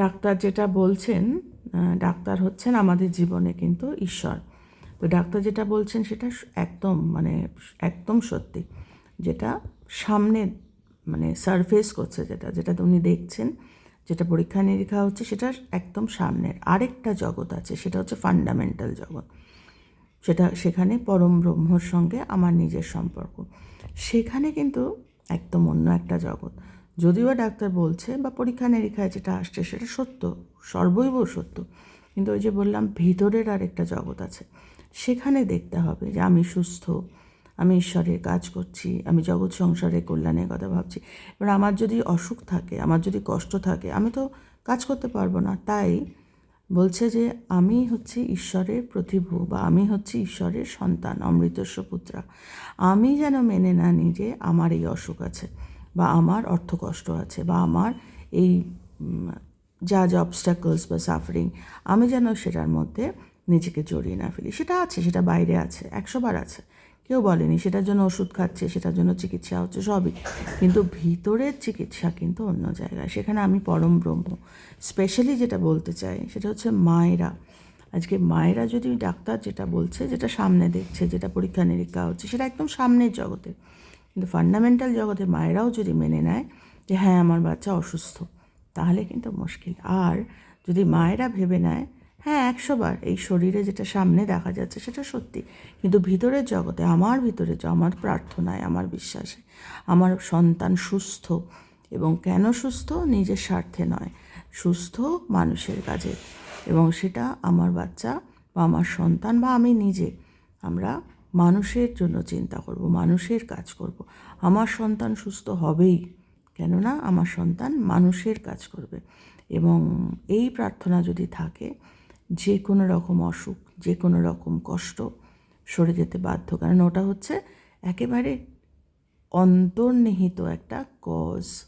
Doctor যেটা বলছেন doctor হচ্ছেন আমাদের জীবনে কিন্তু ঈশ্বর। তো ডাক্তার যেটা বলছেন সেটা একদম মানে একদম সত্যি। যেটা সামনে মানে সারফেস করছে যেটা যেটা উনি দেখছেন, যেটা পরীক্ষা নিরীক্ষা হচ্ছে সেটা একদম সামনের আরেকটা জগৎ আছে, সেটা হচ্ছে ফান্ডামেন্টাল জগৎ। সেটা, সেখানে পরম ব্রহ্মর সঙ্গে আমার নিজের সম্পর্ক। সেখানে কিন্তু একদম অন্য একটা জগৎ। যদিও ডাক্তার বলছে বা পরীক্ষা নিরীক্ষায় যেটা আসছে সেটা সত্য, সর্বৈব সত্য। কিন্তু ওই যে বললাম, ভিতরের আর একটা জগৎ আছে। সেখানে দেখতে হবে যে আমি সুস্থ, আমি ঈশ্বরের কাজ করছি, আমি জগৎ সংসারের কল্যাণের কথা ভাবছি। এবার আমার যদি অসুখ থাকে, আমার যদি কষ্ট থাকে, আমি তো কাজ করতে পারব না। তাই বলছে যে আমি হচ্ছি ঈশ্বরের প্রতিভু বা আমি হচ্ছি ঈশ্বরের সন্তান, অমৃতস্ব পুত্রা। আমি যেন মেনে না নিই যে আমার এই অসুখ আছে। বা আমার অর্থকষ্ট আছে বা আমার এই যা যা অবস্টাকলস বা সাফারিং আমি যেন সেটার মধ্যে নিজেকে জড়িয়ে না ফেলি। সেটা আছে, সেটা বাইরে আছে, একশোবার আছে। কেউ বলেনি, সেটার জন্য ওষুধ খাচ্ছে, সেটার জন্য চিকিৎসা হচ্ছে, সবই। কিন্তু ভিতরের চিকিৎসা কিন্তু অন্য জায়গায়। সেখানে আমি পরম ব্রহ্ম। স্পেশালি যেটা বলতে চাই, সেটা হচ্ছে মায়েরা। আজকে মায়েরা যদি ডাক্তার যেটা বলছে, যেটা সামনে দেখছে, যেটা পরীক্ষা নিরীক্ষা হচ্ছে, সেটা একদম সামনের জগতে। কিন্তু ফান্ডামেন্টাল জগতে মায়েরাও যদি মেনে নেয় যে হ্যাঁ আমার বাচ্চা অসুস্থ, তাহলে কিন্তু মুশকিল। আর যদি মায়েরা ভেবে নেয় হ্যাঁ একশোবার এই শরীরে যেটা সামনে দেখা যাচ্ছে সেটা সত্যি, কিন্তু ভিতরের জগতে, আমার ভিতরে যে আমার প্রার্থনায়, আমার বিশ্বাসে, আমার সন্তান সুস্থ এবং কেন সুস্থ? নিজের স্বার্থে নয়, সুস্থ মানুষের কাজে। এবং সেটা আমার বাচ্চা বা আমার সন্তান বা আমি নিজে, আমরা মানুষের জন্য চিন্তা করব, মানুষের কাজ করব। আমার সন্তান সুস্থ হবেই, কেননা আমার সন্তান মানুষের কাজ করবে। এবং এই প্রার্থনা যদি থাকে যে কোনো রকম অসুখ যে কোনো রকম কষ্ট সরে যেতে বাধ্য। কারণ ওটা হচ্ছে একেবারে অন্তর্নিহিত একটা কজ